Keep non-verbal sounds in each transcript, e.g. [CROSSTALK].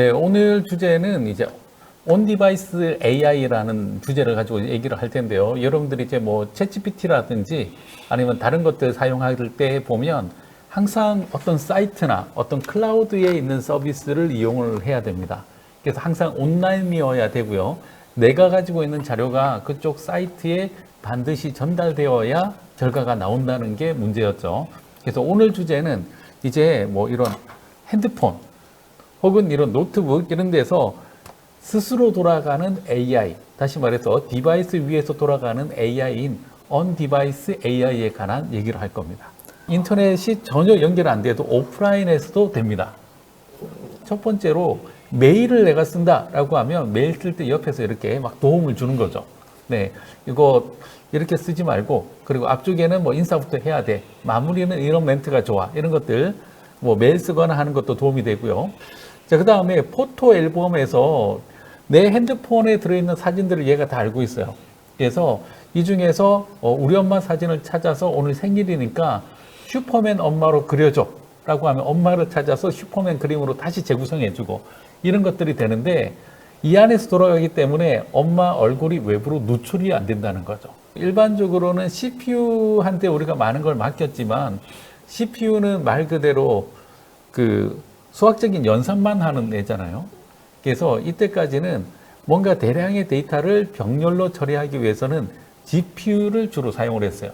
네, 오늘 주제는 이제 온 디바이스 AI라는 주제를 가지고 얘기를 할 텐데요. 여러분들이 이제 뭐 챗GPT라든지 아니면 다른 것들 사용할 때 보면 항상 어떤 사이트나 어떤 클라우드에 있는 서비스를 이용을 해야 됩니다. 그래서 항상 온라인이어야 되고요. 내가 가지고 있는 자료가 그쪽 사이트에 반드시 전달되어야 결과가 나온다는 게 문제였죠. 그래서 오늘 주제는 이제 뭐 이런 핸드폰 혹은 이런 노트북 이런 데서 스스로 돌아가는 AI, 다시 말해서 디바이스 위에서 돌아가는 AI인 on 디바이스 AI에 관한 얘기를 할 겁니다. 인터넷이 전혀 연결 안 돼도 오프라인에서도 됩니다. 첫 번째로 메일을 내가 쓴다라고 하면 메일 쓸 때 옆에서 이렇게 막 도움을 주는 거죠. 네, 이거 이렇게 쓰지 말고 그리고 앞쪽에는 뭐 인사부터 해야 돼. 마무리는 이런 멘트가 좋아. 이런 것들 뭐 메일 쓰거나 하는 것도 도움이 되고요. 자, 그 다음에 포토 앨범에서 내 핸드폰에 들어있는 사진들을 얘가 다 알고 있어요. 그래서 이 중에서 어, 우리 엄마 사진을 찾아서 오늘 생일이니까 슈퍼맨 엄마로 그려줘. 라고 하면 엄마를 찾아서 슈퍼맨 그림으로 다시 재구성해주고 이런 것들이 되는데 이 안에서 돌아가기 때문에 엄마 얼굴이 외부로 노출이 안 된다는 거죠. 일반적으로는 CPU한테 우리가 많은 걸 맡겼지만 CPU는 말 그대로 그 수학적인 연산만 하는 애잖아요. 그래서 이때까지는 뭔가 대량의 데이터를 병렬로 처리하기 위해서는 GPU를 주로 사용을 했어요.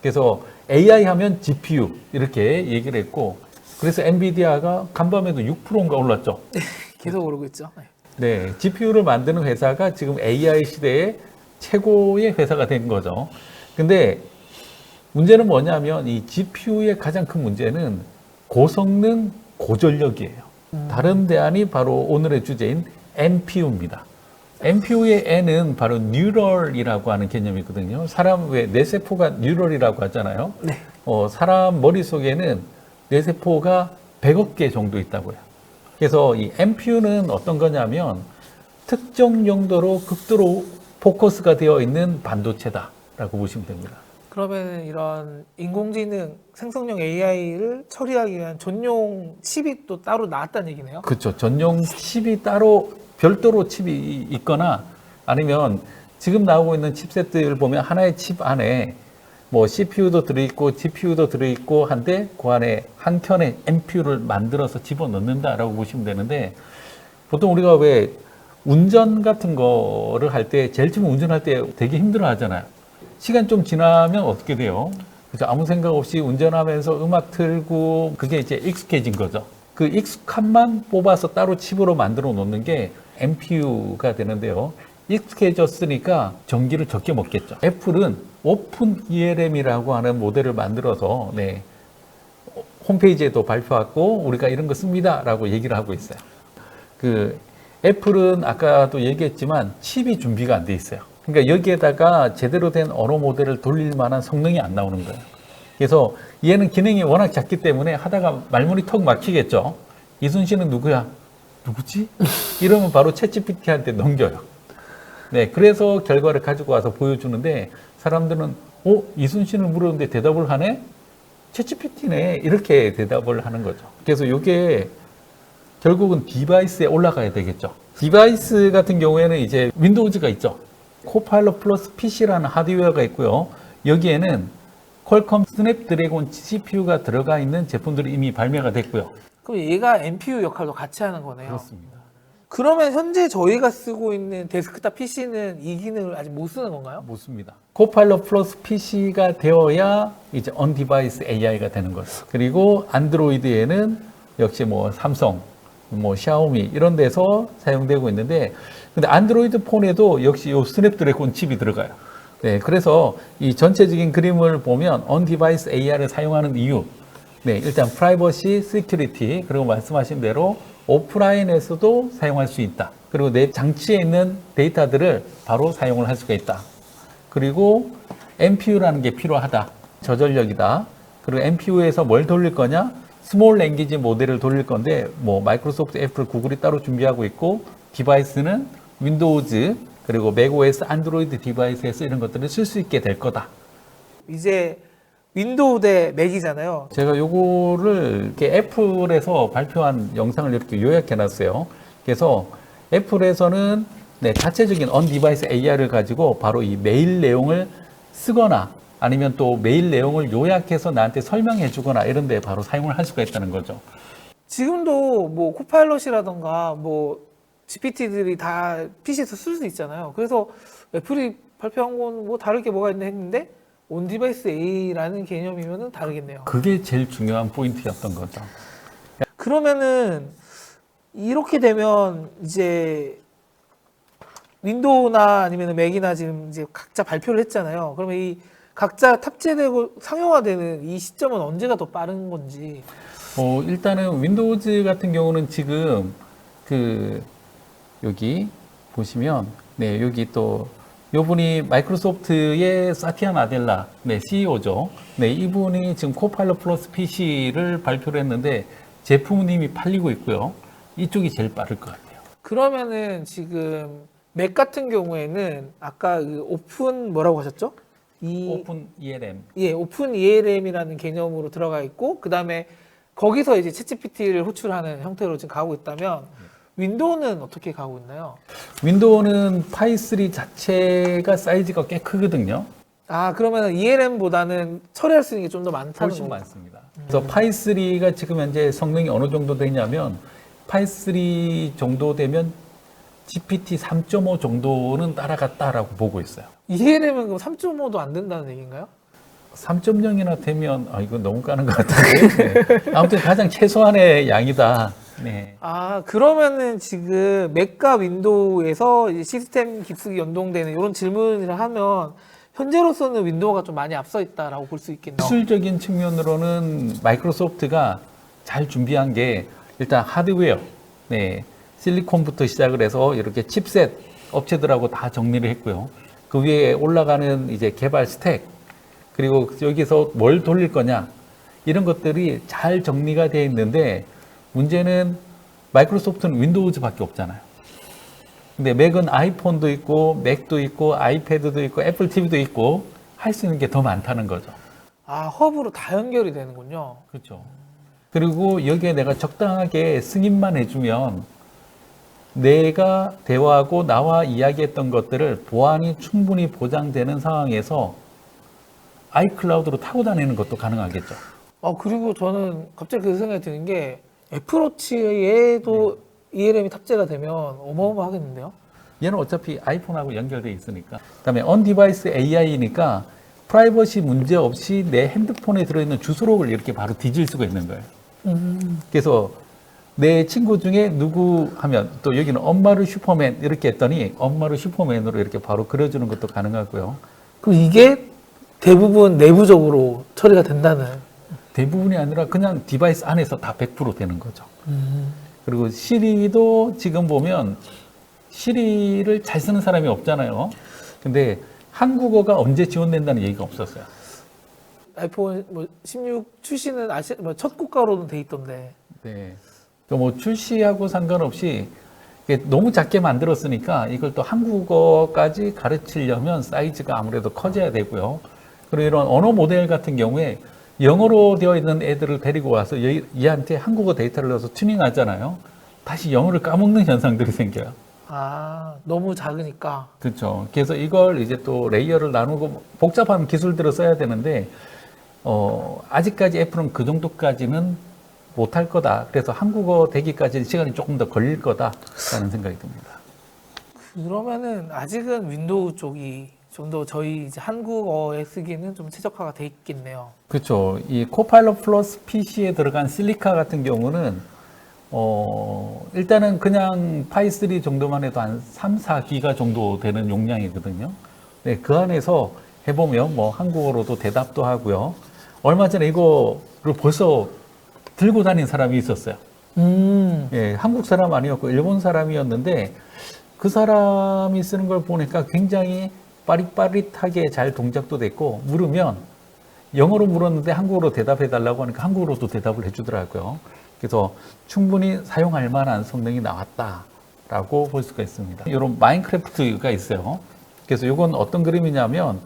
그래서 AI 하면 GPU 이렇게 얘기를 했고 그래서 엔비디아가 간밤에도 6%인가 올랐죠. 계속 오르고 있죠. 네. 네, GPU를 만드는 회사가 지금 AI 시대의 최고의 회사가 된 거죠. 근데 문제는 뭐냐면 이 GPU의 가장 큰 문제는 고성능 고전력이에요. 다른 대안이 바로 오늘의 주제인 NPU입니다. NPU의 N은 바로 뉴럴이라고 하는 개념이거든요. 사람 왜 뇌세포가 뉴럴이라고 하잖아요. 네. 어, 사람 머릿속에는 뇌세포가 100억 개 정도 있다고요. 그래서 이 NPU는 어떤 거냐면 특정 용도로 극도로 포커스가 되어 있는 반도체다라고 보시면 됩니다. 그러면 이런 인공지능 생성형 AI를 처리하기 위한 전용 칩이 또 따로 나왔다는 얘기네요. 그렇죠. 전용 칩이 따로 별도로 칩이 있거나 아니면 지금 나오고 있는 칩셋들 보면 하나의 칩 안에 뭐 CPU도 들어있고 GPU도 들어있고 한데 그 안에 한 켠에 NPU를 만들어서 집어넣는다라고 보시면 되는데 보통 우리가 왜 운전 같은 거를 할 때 제일 처음 운전할 때 되게 힘들어 하잖아요. 시간 좀 지나면 어떻게 돼요? 그죠? 아무 생각 없이 운전하면서 음악 틀고 그게 이제 익숙해진 거죠. 그 익숙함만 뽑아서 따로 칩으로 만들어 놓는 게 MPU가 되는데요. 익숙해졌으니까 전기를 적게 먹겠죠. 애플은 오픈 ELM이라고 하는 모델을 만들어서 네, 홈페이지에도 발표하고 우리가 이런 거 씁니다라고 얘기를 하고 있어요. 그 애플은 아까도 얘기했지만 칩이 준비가 안 돼 있어요. 그러니까 여기에다가 제대로 된 언어 모델을 돌릴 만한 성능이 안 나오는 거예요. 그래서 얘는 기능이 워낙 작기 때문에 하다가 말문이 턱 막히겠죠. 이순신은 누구야? 누구지? [LAUGHS] 이러면 바로 챗GPT한테 넘겨요. 네, 그래서 결과를 가지고 와서 보여주는데 사람들은 어 이순신을 물었는데 대답을 하네? 챗GPT네 이렇게 대답을 하는 거죠. 그래서 이게 결국은 디바이스에 올라가야 되겠죠. 디바이스 같은 경우에는 이제 윈도우즈가 있죠. 코파일럿 플러스 PC라는 하드웨어가 있고요. 여기에는 퀄컴 스냅드래곤 CPU가 들어가 있는 제품들이 이미 발매가 됐고요. 그럼 얘가 NPU 역할도 같이 하는 거네요. 그렇습니다. 그러면 현재 저희가 쓰고 있는 데스크탑 PC는 이 기능을 아직 못 쓰는 건가요? 못 씁니다. 코파일럿 플러스 PC가 되어야 이제 언 디바이스 AI가 되는 거죠. 그리고 안드로이드에는 역시 뭐 삼성, 뭐 샤오미 이런 데서 사용되고 있는데 근데 안드로이드 폰에도 역시 요 스냅드래곤 칩이 들어가요. 네, 그래서 이 전체적인 그림을 보면 언 디바이스 AI를 사용하는 이유 네, 일단 프라이버시, 시큐리티 그리고 말씀하신 대로 오프라인에서도 사용할 수 있다. 그리고 내 장치에 있는 데이터들을 바로 사용을 할 수가 있다. 그리고 NPU라는 게 필요하다. 저전력이다. 그리고 NPU에서 뭘 돌릴 거냐? 스몰 랭귀지 모델을 돌릴 건데 뭐 마이크로소프트, 애플, 구글이 따로 준비하고 있고 디바이스는 윈도우즈 그리고 맥OS, 안드로이드 디바이스에서 이런 것들을 쓸 수 있게 될 거다. 이제 윈도우 대 맥이잖아요. 제가 요거를 이렇게 애플에서 발표한 영상을 이렇게 요약해 놨어요. 그래서 애플에서는 네, 자체적인 언 디바이스 AI를 가지고 바로 이 메일 내용을 쓰거나 아니면 또 메일 내용을 요약해서 나한테 설명해 주거나 이런 데 바로 사용을 할 수가 있다는 거죠. 지금도 뭐 코파일럿이라던가 뭐 GPT들이 다 PC에서 쓸 수 있잖아요. 그래서 애플이 발표한 건 뭐 다를 게 뭐가 있나 했는데 온 디바이스 A라는 개념이면은 다르겠네요. 그게 제일 중요한 포인트였던 거죠. 그러면은 이렇게 되면 이제 윈도우나 아니면 맥이나 지금 이제 각자 발표를 했잖아요. 그러면 이 각자 탑재되고 상용화되는 이 시점은 언제가 더 빠른 건지. 어, 일단은 윈도우즈 같은 경우는 지금 그 여기 보시면 네, 여기 또 요분이 마이크로소프트의 사티아 나델라 네, CEO죠. 네, 이분이 지금 코파일럿 플러스 PC를 발표를 했는데 제품은 이미 팔리고 있고요. 이쪽이 제일 빠를 것 같아요. 그러면은 지금 맥 같은 경우에는 아까 그 오픈 뭐라고 하셨죠? 이 오픈 ELM. 예, 오픈 ELM이라는 개념으로 들어가 있고 그다음에 거기서 이제 챗GPT를 호출하는 형태로 지금 가고 있다면 윈도우는 어떻게 가고 있나요? 윈도우는 파이3 자체가 사이즈가 꽤 크거든요. 아, 그러면 ELM보다는 처리할 수 있는 게 좀 더 많다는 훨씬 거죠. 많습니다. 그래서 파이3가 지금 현재 성능이 어느 정도 되냐면 파이3 정도 되면 GPT 3.5 정도는 따라갔다라고 보고 있어요. ELM은 그럼 3.5도 안 된다는 얘기인가요? 3.0이나 되면 아 이거 너무 까는 것 같은데 네. 아무튼 가장 최소한의 양이다. 네. 아, 그러면은 지금 맥과 윈도우에서 시스템 깊숙이 연동되는 이런 질문을 하면 현재로서는 윈도우가 좀 많이 앞서 있다라고 볼 수 있겠네요. 기술적인 측면으로는 마이크로소프트가 잘 준비한 게 일단 하드웨어, 네, 실리콘부터 시작을 해서 이렇게 칩셋 업체들하고 다 정리를 했고요. 그 위에 올라가는 이제 개발 스택, 그리고 여기서 뭘 돌릴 거냐, 이런 것들이 잘 정리가 되어 있는데 문제는 마이크로소프트는 윈도우즈밖에 없잖아요. 근데 맥은 아이폰도 있고, 맥도 있고, 아이패드도 있고, 애플 TV도 있고, 할 수 있는 게 더 많다는 거죠. 아, 허브로 다 연결이 되는군요. 그렇죠. 그리고 여기에 내가 적당하게 승인만 해주면 내가 대화하고 나와 이야기했던 것들을 보안이 충분히 보장되는 상황에서 아이클라우드로 타고 다니는 것도 가능하겠죠. 아, 그리고 저는 갑자기 그 생각이 드는 게 애플워치에도 ELM이 탑재가 되면 어마어마하겠는데요? 얘는 어차피 아이폰하고 연결돼 있으니까. 그다음에 device AI니까 프라이버시 문제 없이 내 핸드폰에 들어있는 주소록을 이렇게 바로 뒤질 수가 있는 거예요. 그래서 내 친구 중에 누구 하면 또 여기는 엄마를 슈퍼맨 이렇게 했더니 엄마를 슈퍼맨으로 이렇게 바로 그려주는 것도 가능하고요. 그럼 이게 대부분 내부적으로 처리가 된다는. 대부분이 아니라 그냥 디바이스 안에서 다 100% 되는 거죠. 그리고 시리도 지금 보면 시리를 잘 쓰는 사람이 없잖아요. 근데 한국어가 언제 지원된다는 얘기가 없었어요. 아이폰 뭐 16 출시는 아시 뭐첫 국가로는 돼 있던데. 네. 그뭐 출시하고 상관없이 너무 작게 만들었으니까 이걸 또 한국어까지 가르치려면 사이즈가 아무래도 커져야 되고요. 그리고 이런 언어 모델 같은 경우에 영어로 되어 있는 애들을 데리고 와서 얘, 얘한테 한국어 데이터를 넣어서 튜닝하잖아요. 다시 영어를 까먹는 현상들이 생겨요. 아, 너무 작으니까. 그렇죠. 그래서 이걸 이제 또 레이어를 나누고 복잡한 기술들을 써야 되는데 어, 아직까지 애플은 그 정도까지는 못할 거다. 그래서 한국어 되기까지는 시간이 조금 더 걸릴 거다라는 생각이 듭니다. 그러면은 아직은 윈도우 쪽이 좀 더 저희 이제 한국어에 쓰기에는 좀 최적화가 돼 있겠네요. 그렇죠. 이 코파일럿 플러스 PC에 들어간 실리카 같은 경우는 어, 일단은 그냥 파이3 정도만 해도 한 3, 4기가 정도 되는 용량이거든요. 네, 그 안에서 해보면 뭐 한국어로도 대답도 하고요. 얼마 전에 이거를 벌써 들고 다닌 사람이 있었어요. 음. 예, 한국 사람 아니었고 일본 사람이었는데 그 사람이 쓰는 걸 보니까 굉장히 빠릿빠릿하게 잘 동작도 됐고 물으면 영어로 물었는데 한국어로 대답해 달라고 하니까 한국어로도 대답을 해주더라고요. 그래서 충분히 사용할 만한 성능이 나왔다라고 볼 수가 있습니다. 이런 마인크래프트가 있어요. 그래서 이건 어떤 그림이냐면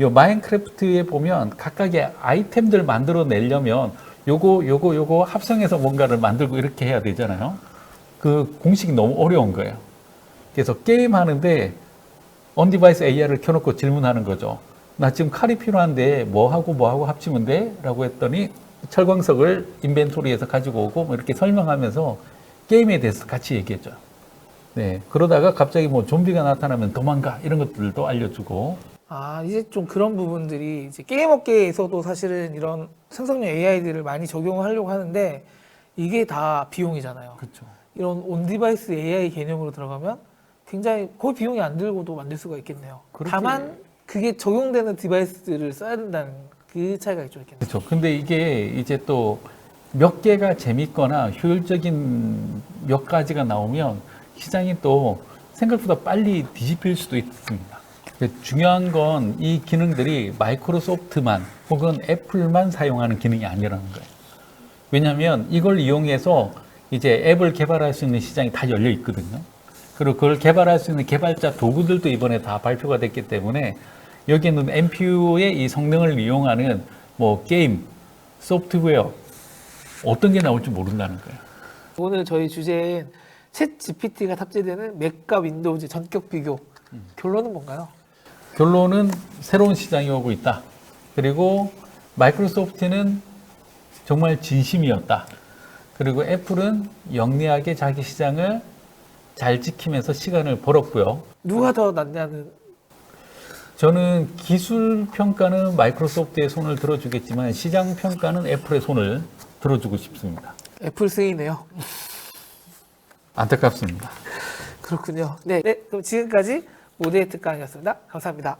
요 마인크래프트에 보면 각각의 아이템들 만들어 내려면 요거 요거 요거 합성해서 뭔가를 만들고 이렇게 해야 되잖아요. 그 공식이 너무 어려운 거예요. 그래서 게임 하는데 언디바이스 AR을 켜놓고 질문하는 거죠. 나 지금 칼이 필요한데 뭐 하고 뭐 하고 합치면 돼? 라고 했더니 철광석을 인벤토리에서 가지고 오고 뭐 이렇게 설명하면서 게임에 대해서 같이 얘기해줘요. 네. 그러다가 갑자기 뭐 좀비가 나타나면 도망가 이런 것들도 알려주고 아, 이제 좀 그런 부분들이 이제 게임 업계에서도 사실은 이런 생성형 AI들을 많이 적용하려고 하는데 이게 다 비용이잖아요. 그렇죠. 이런 온 디바이스 AI 개념으로 들어가면 굉장히 거의 비용이 안 들고도 만들 수가 있겠네요. 그렇게- 다만 그게 적용되는 디바이스들을 써야 된다는 그 차이가 좀 있겠네요. 그렇죠. 근데 이게 이제 또 몇 개가 재밌거나 효율적인 몇 가지가 나오면 시장이 또 생각보다 빨리 뒤집힐 수도 있습니다. 근데 중요한 건 이 기능들이 마이크로소프트만 혹은 애플만 사용하는 기능이 아니라는 거예요. 왜냐하면 이걸 이용해서 이제 앱을 개발할 수 있는 시장이 다 열려 있거든요. 그리고 그걸 개발할 수 있는 개발자 도구들도 이번에 다 발표가 됐기 때문에 여기에는 NPU의 이 성능을 이용하는 뭐 게임, 소프트웨어 어떤 게 나올지 모른다는 거예요. 오늘 저희 주제인 챗 GPT가 탑재되는 맥과 윈도우즈 전격 비교. 결론은 뭔가요? 결론은 새로운 시장이 오고 있다. 그리고 마이크로소프트는 정말 진심이었다. 그리고 애플은 영리하게 자기 시장을 잘 지키면서 시간을 벌었고요. 누가 더 낫냐는 저는 기술 평가는 마이크로소프트의 손을 들어주겠지만 시장 평가는 애플의 손을 들어주고 싶습니다. 애플 스이네요. 안타깝습니다. 그렇군요. 네, 네 그럼 지금까지 모데이 특강이었습니다. 감사합니다.